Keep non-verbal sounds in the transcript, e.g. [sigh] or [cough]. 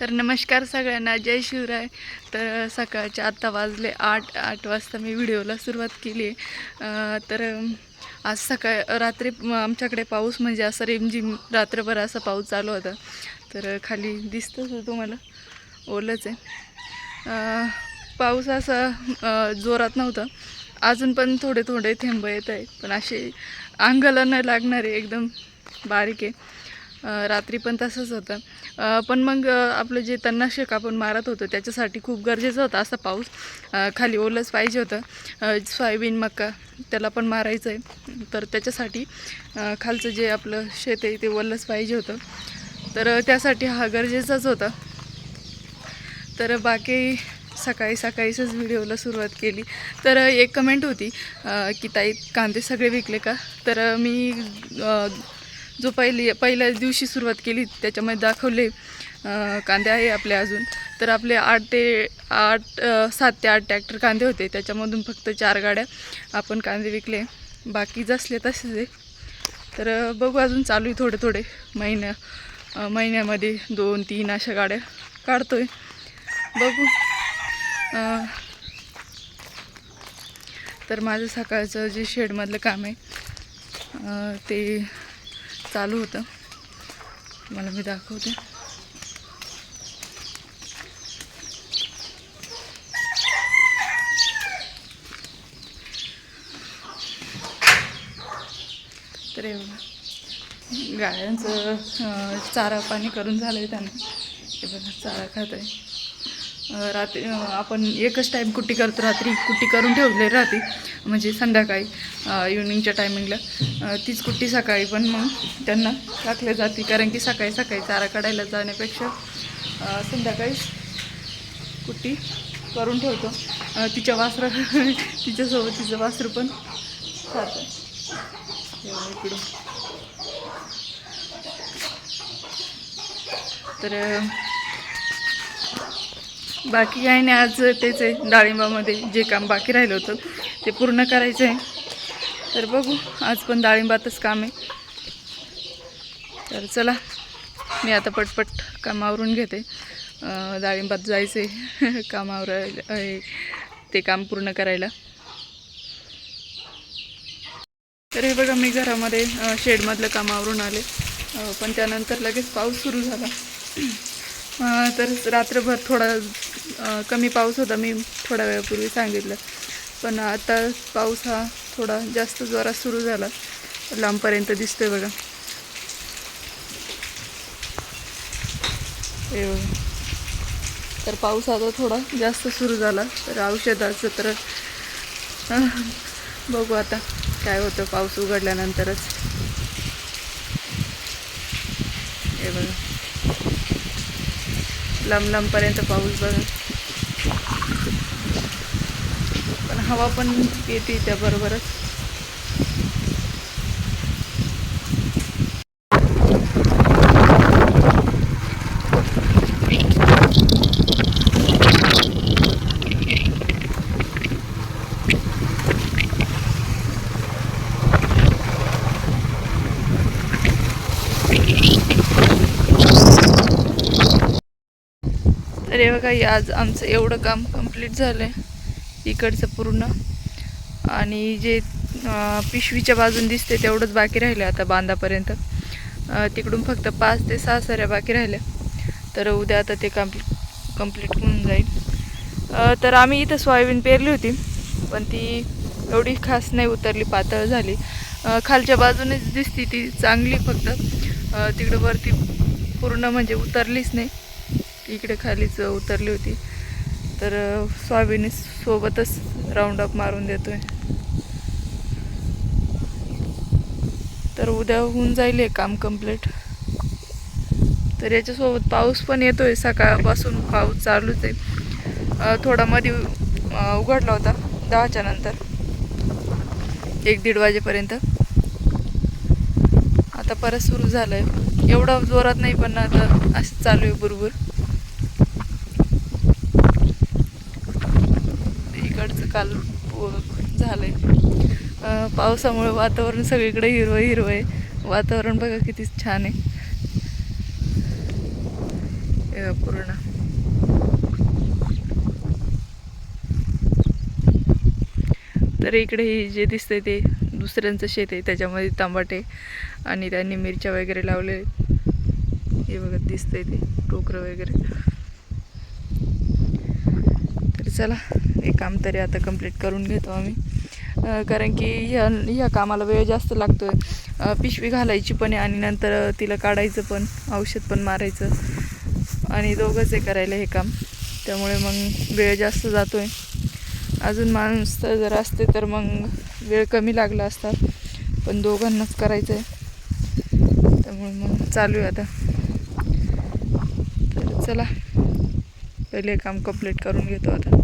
तर नमस्कार सगळ्यांना जय शिवराय. तर सकाळचे आत्ता वाजले आठ आठ वाजता मी व्हिडिओला सुरुवात केली. तर आज सकाळ रात्री आमच्याकडे पाऊस म्हणजे असं रिमझिम रात्रभर असा पाऊस चालू होता. तर खाली दिसतंच तुम्हाला? ओलंच आहे. पाऊस असा जोरात नव्हता. अजून पण थोडे थोडे थेंब येत आहे पण असे अंगाला न लागणारे एकदम बारीक आहे. रात्री पण तसंच होतं. पण मग आपलं जे तणनाशक आपण मारत होतो त्याच्यासाठी खूप गरजेचं होतं असा पाऊस. खाली ओलंच पाहिजे होतं. सोयाबीन मका त्याला पण मारायचं आहे तर त्याच्यासाठी खालचं जे आपलं शेत आहे ते ओलंच पाहिजे होतं. तर त्यासाठी हा गरजेचाच होता. तर बाकी सकाळी सकाळीच व्हिडिओला सुरुवात केली. तर एक कमेंट होती की ताई कांदे सगळे विकले का? तर मी जो पहिली पहिल्या दिवशी सुरुवात केली त्याच्यामध्ये दाखवले कांदे आहे आपले अजून. तर आपले आठ ते आठ सात ते आठ ट्रॅक्टर कांदे होते. त्याच्यामधून फक्त चार गाड्या आपण कांदे विकले. बाकी जसले तसेच. आहे तर बघू अजून चालू आहे थोडे थोडे. महिन्या महिन्यामध्ये दोन तीन अशा गाड्या काढतोय. बघू. तर माझं सकाळचं जे शेडमधलं काम आहे ते चालू होतं. मला मी दाखवते. तर हे गायांचं चारा पाणी करून झालं आहे त्यांना. हे बघा चारा खात आहे. रात्री आपण एकच टाईम कुट्टी करतो रात्री कुट्टी करून ठेवले राहते म्हणजे संध्याकाळी इव्हनिंगच्या टायमिंगला तीच कुट्टी सकाळी पण मग त्यांना टाकले जाते. कारण की सकाळी सकाळी चारा काढायला जाण्यापेक्षा संध्याकाळीच संध्याकाळी कुट्टी करून ठेवतो. तिच्या वासरा [laughs] तिच्यासोबत तिचं वासरू पण खातं. इकडून तर बाकी काही नाही आज तेच आहे डाळिंबामध्ये जे काम बाकी राहिलं होतं ते पूर्ण करायचं आहे. तर बघू आज पण डाळिंबातच काम आहे. तर चला मी आता पटपट कामावरून घेते. डाळिंबात जायचं [laughs] आहे कामावर ते काम पूर्ण करायला. तर हे बघा मी घरामध्ये शेडमधलं कामावरून आले. पण त्यानंतर लगेच पाऊस सुरू झाला. तर रात्रभर थोडा कमी पाऊस होता मी थोड्या वेळापूर्वी सांगितलं. पण आता पाऊस हा थोडा जास्त जोरात सुरू झाला. लांबपर्यंत दिसतोय बघा. तर पाऊस आता थोडा जास्त सुरू झाला. तर औषधाचं तर बघू आता काय होतं पाऊस उघडल्यानंतरच. हे बघा. लांबपर्यंत पाऊस बघा. पण हवा पण येते त्याबरोबरच. तर हे बघा आज आमचं एवढं काम कंप्लीट झालं आहे इकडचं पूर्ण. आणि जे पिशवीच्या बाजून दिसते तेवढंच बाकी राहिलं आता बांधापर्यंत. तिकडून फक्त पाच ते सहा साऱ्या बाकी राहिल्या. तर उद्या आता ते कम्प्ली कंप्लीट होऊन जाईल. तर आम्ही इथं सोयाबीन पेरली होती पण ती एवढी खास नाही उतरली पातळ झाली. खालच्या बाजूनेच दिसती ती चांगली फक्त. तिकडं वरती पूर्ण म्हणजे उतरलीच नाही. इकडे खालीच उतरली होती. तर अ, सोबतच राऊंड अप मारून देतोय. तर उद्या होऊन जाईल हे काम कंप्लीट तर याच्यासोबत पाऊस पण येतोय. सकाळपासून पाऊस चालूच आहे. थोडा मध्ये उघडला होता. दहाच्या नंतर. एक दीड वाजेपर्यंत. आता परत सुरू झालंय. एवढा जोरात नाही पण आता असं चालू आहे बुरबुर इकडचं काल झालं आहे पावसामुळे वातावरण सगळीकडे हिरवं हिरवं आहे वातावरण बघा किती छान आहे. पूर्ण. तर इकडे हे जे दिसतंय ते दुसऱ्यांचं शेत आहे. त्याच्यामध्ये तांबाटे आणि त्यांनी मिरच्या वगैरे लावले हे बघा दिसतंय ते टोकरं वगैरे. चला हे काम तरी आता कंप्लीट करून घेतो आम्ही. कारण की ह्या ह्या कामाला वेळ जास्त लागतो आहे पिशवी घालायची पण आहे आणि नंतर तिला काढायचं पण औषध पण मारायचं. आणि दोघंच आहे करायला हे काम. त्यामुळे मग वेळ जास्त जातो आहे अजून माणूस तर जर असते तर मग वेळ कमी लागला असता. पण दोघांनाच करायचं आहे त्यामुळे मग चालू आहे आता. तर चला पहिले काम कंप्लीट करून घेतो आता.